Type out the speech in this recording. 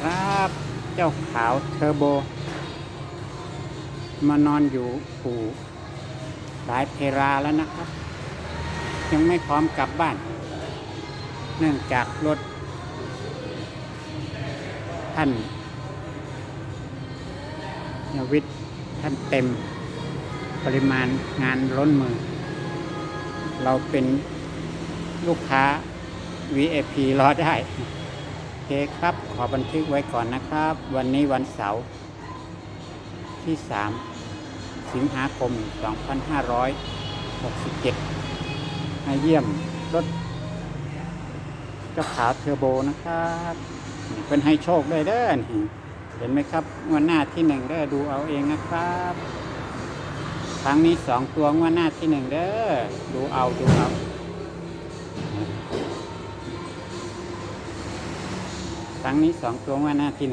ครับ เจ้าขาวเทอร์โบ มานอนอยู่อู่หลายเพราแล้วนะครับ ยังไม่พร้อมกลับบ้าน เนื่องจากรถ ท่านยวิทย์ท่านเต็มปริมาณงานล้นมือ เราเป็นลูกค้า VIP รอได้ เคครับ ขอบันทึกไว้ก่อนนะครับ วันนี้วันเสาร์ที่ 3 สิงหาคม 2567 มาเยี่ยมรถเจ้าขาวเทอร์โบนะครับเป็นให้โชคด้วยเด้อนี่เห็นไหมครับงวันหน้าที่หนึ่งเด้อดูเอาเองนะครับ ครั้งนี้สองตัวงวันหน้าที่หนึ่งเด้อดูเอาดูเอา ครั้งนี้สองตัวว่าหน้าที่